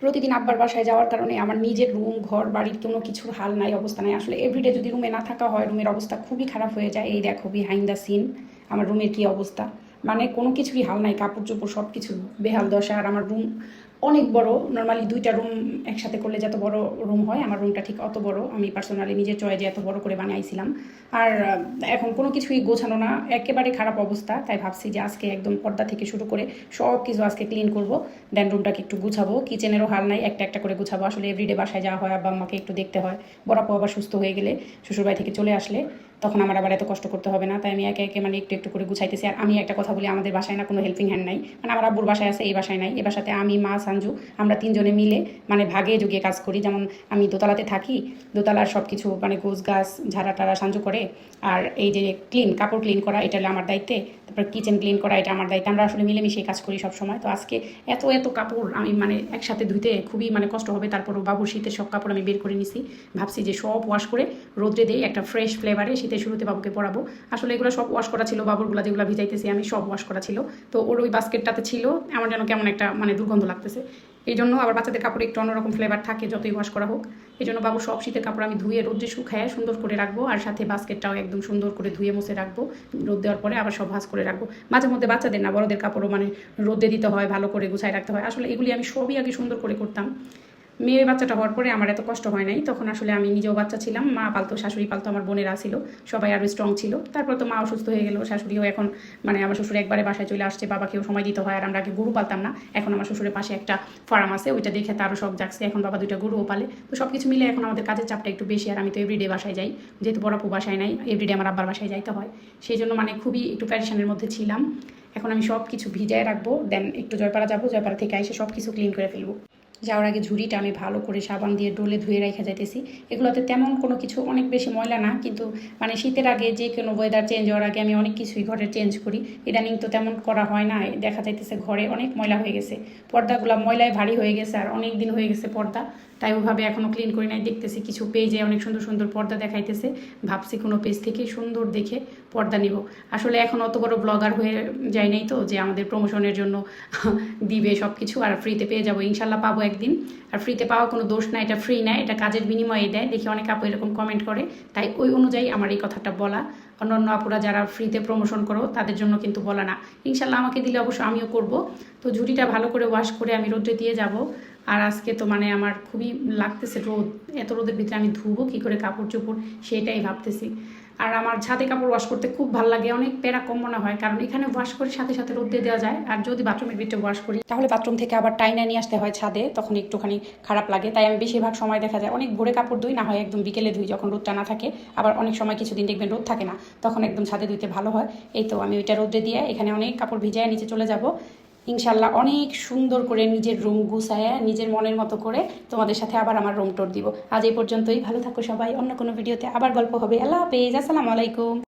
প্রতিদিন আব্বার বাসায় যাওয়ার কারণে আমার নিজের রুম, ঘর, বাড়ির কোনো কিছুর হাল নাই, অবস্থা নাই। আসলে এভরিডে যদি রুমে না থাকা হয় রুমের অবস্থা খুবই খারাপ হয়ে যায়। এই দেখো বিহাইন্ড দ্য সিন আমার রুমের কি অবস্থা? মানে কোনো কিছুরই হাল নাই, কাপড় চোপড় সব কিছু বেহাল দশা। আর আমার রুম অনেক বড়। নর্মালি দুইটা রুম একসাথে করলে যত বড় রুম হয়, আমার রুমটা ঠিক অত বড়। আমি পার্সোনালি নিজের চয়েজে এত বড় করে বানাইছিলাম। আর এখন কোনো কিছুই গোছানো না, একেবারে খারাপ অবস্থা। তাই ভাবছি যে আজকে একদম পর্দা থেকে শুরু করে সব কিছু আজকে ক্লিন করব। দেন রুমটাকে একটু গুছাবো। কিচেনেরও হাল নাই, একটা একটা করে গুছাবো। আসলে এভরিডে বাসায় যাওয়া হয়, আব্বা আমাকে একটু দেখতে হয়। বড়াপো আবার সুস্থ হয়ে গেলে শ্বশুরবাড়ি থেকে চলে আসলে তখন আমার আবার এত কষ্ট করতে হবে না। তাই আমি একে একে মানে একটু একটু করে গুছাইতেছি। আর আমি একটা কথা বলি, আমাদের বাসায় না কোনো হেল্পিং হ্যান্ড নাই। মানে আমার আব্বুর বাসায় আছে, এই বাসায় নাই। এই বাসাতে আমি, মা সাঞ্জু আমরা তিনজনে মিলে মানে ভাগে যুগে কাজ করি। যেমন আমি দোতলাতে থাকি, দোতলার সব কিছু মানে গোছ গাছ, ঝাড়া টাড়া সাঞ্জু করে। আর এই যে ক্লিন কাপড় ক্লিন করা, এটা আমার দায়িত্বে। তারপর কিচেন ক্লিন করা, এটা আমার দায়িত্ব। আমরা আসলে মিলেমিশে কাজ করি সব সময় তো আজকে এত এত কাপড় আমি মানে একসাথে ধুইতে খুবই মানে কষ্ট হবে। তারপরও বাবুর শীতের সব কাপড় আমি বের করে নিছি। ভাবছি যে সব ওয়াশ করে রোদ্রে দিয়ে একটা ফ্রেশ ফ্লেভারে শীতের শুরুতে বাবুকে পরাবো। আসলে এগুলো সব ওয়াশ করা ছিল, বাবুরগুলো যেগুলো ভিজাইতেছি আমি, সব ওয়াশ করা ছিল। তো ওর ওই বাস্কেটটাতে ছিল, আমার যেন কেমন একটা মানে দুর্গন্ধ লাগতেছে। এই জন্য আবার বাচ্চাদের কাপড়ে একটু অন্যরকম ফ্লেভার থাকে যতই ওয়াশ করা হোক। এই জন্য বাবু সব শীতের কাপড় আমি ধুয়ে রোদ্রে শুকায় সুন্দর করে রাখব আর সাথে বাস্কেটটাও একদম সুন্দর করে ধুয়ে মুছে রাখব। রোদ দেওয়ার পরে আবার সব ভাঁজ করে রাখব। মাঝে মধ্যে বাচ্চাদের না বড়দের কাপড়ও মানে রোদে দিতে হয়, ভালো করে গুছায় রাখতে হয়। আসলে এগুলি আমি সবই আগে সুন্দর করে করতাম। মেয়ে বাচ্চাটা হওয়ার পরে আমার এত কষ্ট হয় নাই। তখন আসলে আমি নিজেও বাচ্চা ছিলাম, মা পালতো, শাশুড়ি পালতো, আমার বোনেরা ছিল, সবাই আরও স্ট্রং ছিল। তারপর তো মা অসুস্থ হয়ে গেল, শাশুড়িও এখন মানে আমার শ্বশুর একবারে বাসায় চলে আসছে, বাবাকেও সময় দিতে হয়, আর আমরা আগে গরু পালতাম না। এখন আমার শ্বশুরের পাশে একটা ফার্ম আছে, ওইটা দেখে তারও শখ জাগছে, এখন বাবা দুইটা গরুও পালে। তো সব কিছু মিলে এখন আমাদের কাজের চাপটা একটু বেশি, আর আমি তো এভরিডে বাসায় যাই। যেহেতু বড় আপু বাসায় নাই এভরিডে আমার আব্বার বাসায় যাইতে হয়। সেই জন্য মানে খুবই একটু প্যারেশানের মধ্যে ছিলাম। এখন আমি সব কিছু ভিজায় রাখব দেন একটু জয়পাড়া যাব, জয়পাড়া থেকে এসে সব কিছু ক্লিন করে ফেলব। যাওয়ার আগে ঝুড়িটা আমি ভালো করে সাবান দিয়ে ডলে ধুয়ে রেখে যাইতেছি। এগুলোতে তেমন কোনো কিছু অনেক বেশি ময়লা না, কিন্তু মানে শীতের আগে যে কোনো ওয়েদার চেঞ্জ হওয়ার আগে আমি অনেক কিছুই ঘরে চেঞ্জ করি। ইদানিং তো তেমন করা হয় না, দেখা যাইতেছে ঘরে অনেক ময়লা হয়ে গেছে। পর্দাগুলো ময়লায় ভারী হয়ে গেছে আর অনেক দিন হয়ে গেছে পর্দা, তাই ওভাবে এখনও ক্লিন করি নাই। দেখতেছি কিছু পেজে অনেক সুন্দর সুন্দর পর্দা দেখাইতেছে। ভাবছি কোনো পেজ থেকে সুন্দর দেখে পর্দা নিব। আসলে এখন অত বড় ব্লগার হয়ে যায় নাই তো, যে আমাদের প্রমোশনের জন্য দিবে সব কিছু আর ফ্রিতে পেয়ে যাব। ইনশাল্লাহ পাবো একদিন আর ফ্রিতে পাওয়া কোনো দোষ না এটা ফ্রি না, এটা কাজের বিনিময়ে দেয়। দেখি অনেক আপু এরকম কমেন্ট করে। তাই ওই অনুযায়ী আমার এই কথাটা বলা। অন্যান্য আপুরা যারা ফ্রিতে প্রমোশন করো, তাদের জন্য কিন্তু বলা না। ইনশাল্লাহ আমাকে দিলে অবশ্য আমিও করব। তো ঝুড়িটা ভালো করে ওয়াশ করে আমি রোদ্রে দিয়ে যাব। আর আজকে তো মানে আমার খুবই লাগতেছে রোদ। এত রোদের ভিতরে আমি ধুবো, কী করে কাপড় চোপড় সেটাই ভাবতেছি। আর আমার ছাদে কাপড় ওয়াশ করতে খুব ভালো লাগে, অনেক পেরা কম মনে হয়, কারণ এখানে ওয়াশ করে, সাথে সাথে রোদ দিয়ে দেওয়া যায়, আর যদি বাথরুমের ভিতরে ওয়াশ করি, তাহলে বাথরুম থেকে আবার টাইনা নিয়ে আসতে হয় ছাদে, তখন একটুখানি খারাপ লাগে, তাই আমি বেশিরভাগ সময় দেখা যায় অনেক ভোরে কাপড় ধুই, না হয় একদম বিকেলে ধুই, যখন রোদটা না থাকে, আবার অনেক সময় কিছুদিন দেখবেন রোদ থাকে না, তখন একদম ছাদে ধুইতে ভালো হয়, এই তো আমি ওইটা রোদে দিয়ে এখানে অনেক কাপড় ভিজায় নিচে চলে যাব ইনশাল্লাহ অনেক সুন্দর করে নিজের রুম গুছায়, নিজের মনের মতো করে তোমাদের সাথে আবার আমার রুম টোর দিব। আজ এই পর্যন্তই। ভালো থাকো সবাই। অন্য কোনো ভিডিওতে আবার গল্প হবে। আল্লাহ হাফেজ। আসসালামু আলাইকুম।